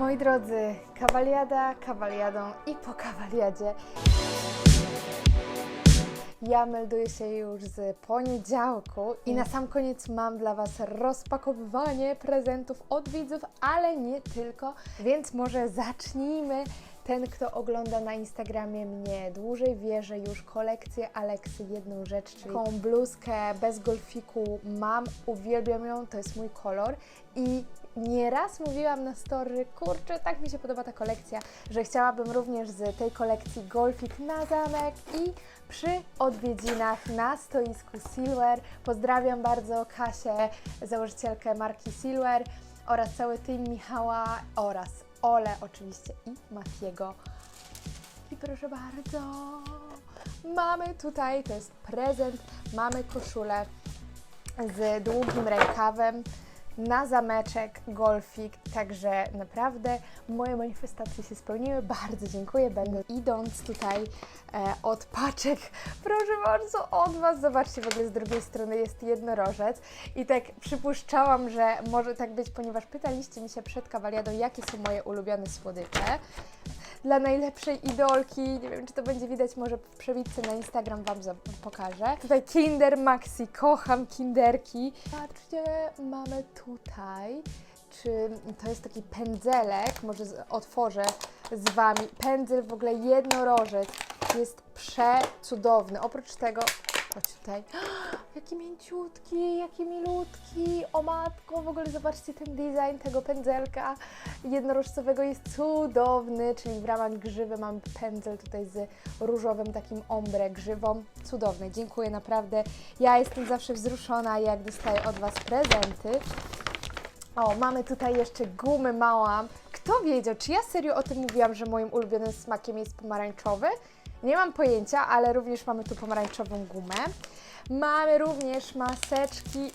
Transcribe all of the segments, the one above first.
Moi drodzy, kawaliada kawaliadą i po kawaliadzie. Ja melduję się już z poniedziałku i na sam koniec mam dla Was rozpakowywanie prezentów od widzów, ale nie tylko, więc może zacznijmy. Ten, kto ogląda na Instagramie mnie dłużej, wie, że już kolekcję Aleksy jedną rzecz, czyli bluzkę bez golfiku mam, uwielbiam ją, to jest mój kolor i nieraz mówiłam na story, kurczę, tak mi się podoba ta kolekcja, że chciałabym również z tej kolekcji golfik na zamek i przy odwiedzinach na stoisku Silver. Pozdrawiam bardzo Kasię, założycielkę marki Silver oraz cały team Michała oraz Ole oczywiście i Matiego. I proszę bardzo, mamy tutaj, to jest prezent, mamy koszulę z długim rękawem na zameczek, golfik, także naprawdę moje manifestacje się spełniły. Bardzo dziękuję. Będę idąc tutaj e, od paczek, proszę bardzo, od Was, zobaczcie, w ogóle z drugiej strony jest jednorożec. I tak przypuszczałam, że może tak być, ponieważ pytaliście mi się przed kawaliadą, jakie są moje ulubione słodycze dla najlepszej idolki. Nie wiem, czy to będzie widać, może w przewidce na Instagram Wam pokażę. Tutaj Kinder Maxi, kocham kinderki. Patrzcie, mamy tutaj, czy to jest taki pędzelek, może otworzę z Wami. Pędzel w ogóle jednorożec, jest przecudowny. Oprócz tego, chodź tutaj, jaki mięciutki, jaki milutki, o matko, w ogóle zobaczcie ten design tego pędzelka jednorożcowego jest cudowny, czyli w ramach grzywy mam pędzel tutaj z różowym takim ombre grzywą, cudowny, dziękuję naprawdę, ja jestem zawsze wzruszona jak dostaję od Was prezenty. O, mamy tutaj jeszcze gumy małam. Kto wiedział, czy ja serio o tym mówiłam, że moim ulubionym smakiem jest pomarańczowy? Nie mam pojęcia, ale również mamy tu pomarańczową gumę. Mamy również maseczki.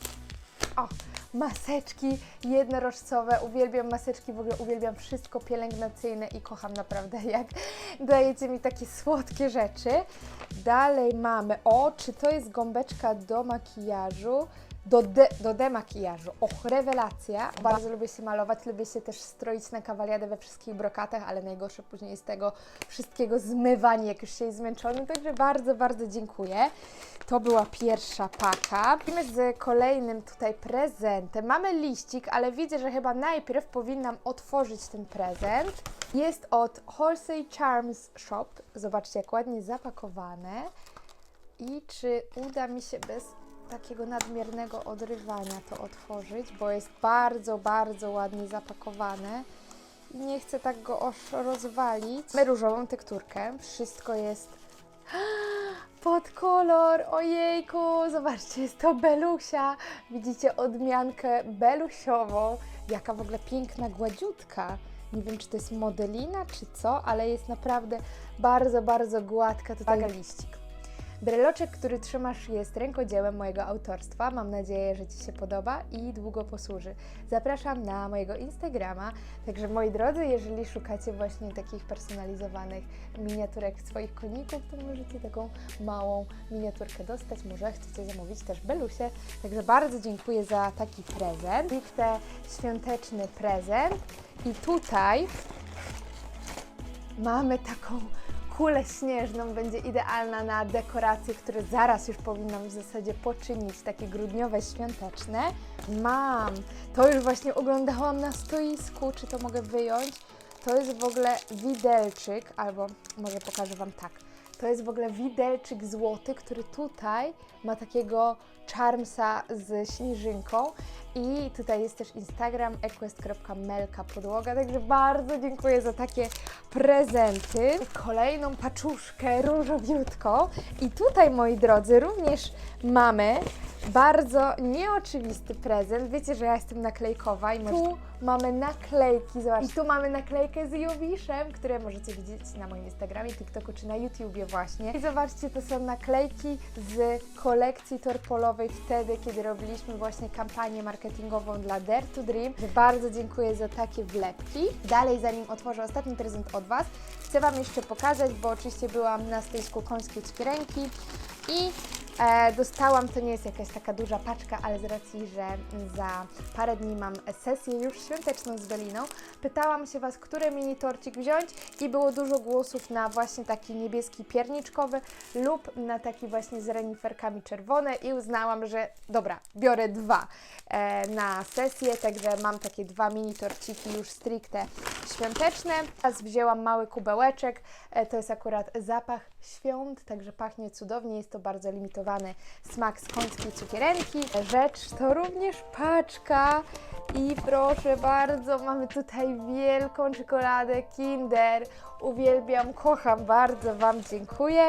O, maseczki jednorożcowe. Uwielbiam maseczki, w ogóle uwielbiam wszystko pielęgnacyjne i kocham naprawdę, jak dajecie mi takie słodkie rzeczy. Dalej mamy, o, czy to jest gąbeczka do makijażu? Do, de, do demakijażu. Och, rewelacja. Bardzo lubię się malować, lubię się też stroić na kawaliadę we wszystkich brokatach, ale najgorsze później jest tego wszystkiego zmywanie, jak już się jest zmęczony. Także bardzo, bardzo dziękuję. To była pierwsza paka. Idziemy z kolejnym tutaj prezentem. Mamy liścik, ale widzę, że chyba najpierw powinnam otworzyć ten prezent. Jest od Halsey Charms Shop. Zobaczcie, jak ładnie zapakowane. I czy uda mi się bez takiego nadmiernego odrywania to otworzyć, bo jest bardzo, bardzo ładnie zapakowane. I nie chcę tak go rozwalić. Mamy różową tekturkę. Wszystko jest pod kolor. Ojejku, zobaczcie, jest to belusia. Widzicie odmiankę belusiową. Jaka w ogóle piękna gładziutka. Nie wiem, czy to jest modelina, czy co, ale jest naprawdę bardzo, bardzo gładka. Tutaj Uwaga, liścik. Breloczek, który trzymasz, jest rękodziełem mojego autorstwa. Mam nadzieję, że Ci się podoba i długo posłuży. Zapraszam na mojego Instagrama. Także moi drodzy, jeżeli szukacie właśnie takich personalizowanych miniaturek swoich koników, to możecie taką małą miniaturkę dostać. Może chcecie zamówić też belusie. Także bardzo dziękuję za taki prezent. Stricte świąteczny prezent. I tutaj mamy taką kulę śnieżną, będzie idealna na dekoracje, które zaraz już powinnam w zasadzie poczynić, takie grudniowe, świąteczne. Mam, to już właśnie oglądałam na stoisku, czy to mogę wyjąć. To jest w ogóle widelczyk, albo może pokażę Wam tak. To jest w ogóle widelczyk złoty, który tutaj ma takiego charmsa z śnieżynką. I tutaj jest też Instagram equest.melka podłoga, także bardzo dziękuję za takie prezenty. Kolejną paczuszkę różowiutką. I tutaj moi drodzy również mamy bardzo nieoczywisty prezent. Wiecie, że ja jestem naklejkowa i tu mamy naklejki, zobaczcie. I tu mamy naklejkę z Jowiszem, które możecie widzieć na moim Instagramie, TikToku czy na YouTubie właśnie. I zobaczcie, to są naklejki z kolekcji torpolowej wtedy, kiedy robiliśmy właśnie kampanię marketingową dla Dare to Dream. Bardzo dziękuję za takie wlepki. Dalej, zanim otworzę ostatni prezent od Was, chcę Wam jeszcze pokazać, bo oczywiście byłam na stoisku końskiej cukieręki i dostałam, to nie jest jakaś taka duża paczka, ale z racji, że za parę dni mam sesję już świąteczną z Beliną, pytałam się Was, który mini torcik wziąć i było dużo głosów na właśnie taki niebieski pierniczkowy lub na taki właśnie z reniferkami czerwone i uznałam, że dobra, biorę dwa e, na sesję, także mam takie dwa mini torciki już stricte świąteczne. Teraz wzięłam mały kubełeczek, e, to jest akurat zapach świąt, także pachnie cudownie, jest to bardzo limitowany smak z końskiej cukierenki. Rzecz to również paczka i proszę bardzo, mamy tutaj wielką czekoladę Kinder. Uwielbiam, kocham, bardzo Wam dziękuję.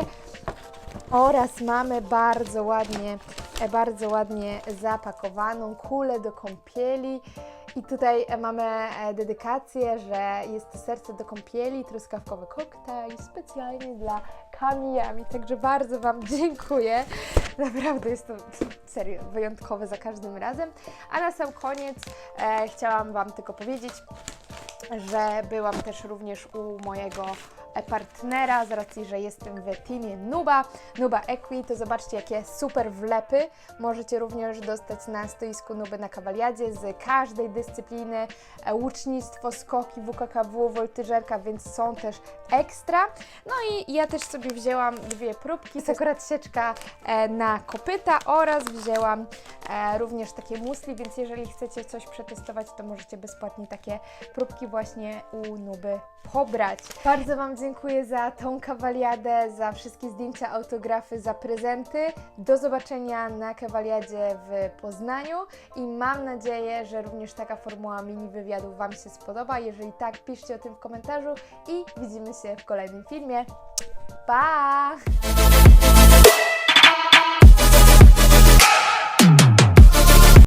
Oraz mamy bardzo ładnie, bardzo ładnie zapakowaną kulę do kąpieli. I tutaj e, mamy e, dedykację, że jest serce do kąpieli, truskawkowy koktajl specjalnie dla Kamijami. Także bardzo Wam dziękuję. Naprawdę jest to serio wyjątkowe za każdym razem. A na sam koniec e, chciałam Wam tylko powiedzieć, że byłam też również u mojego partnera, z racji, że jestem w teamie Nuba, Nuba Equi, to zobaczcie jakie super wlepy możecie również dostać na stoisku Nuby na Kawaliadzie z każdej dyscypliny, e, łucznictwo, skoki, WKKW, woltyżerka, więc są też ekstra. No i ja też sobie wzięłam dwie próbki, jest akurat sieczka e, na kopyta oraz wzięłam e, również takie musli, więc jeżeli chcecie coś przetestować, to możecie bezpłatnie takie próbki właśnie u Nuby pobrać. Bardzo Wam dziękuję za tą kawaliadę, za wszystkie zdjęcia, autografy, za prezenty. Do zobaczenia na kawaliadzie w Poznaniu i mam nadzieję, że również taka formuła mini wywiadów Wam się spodoba. Jeżeli tak, piszcie o tym w komentarzu i widzimy się w kolejnym filmie. Pa!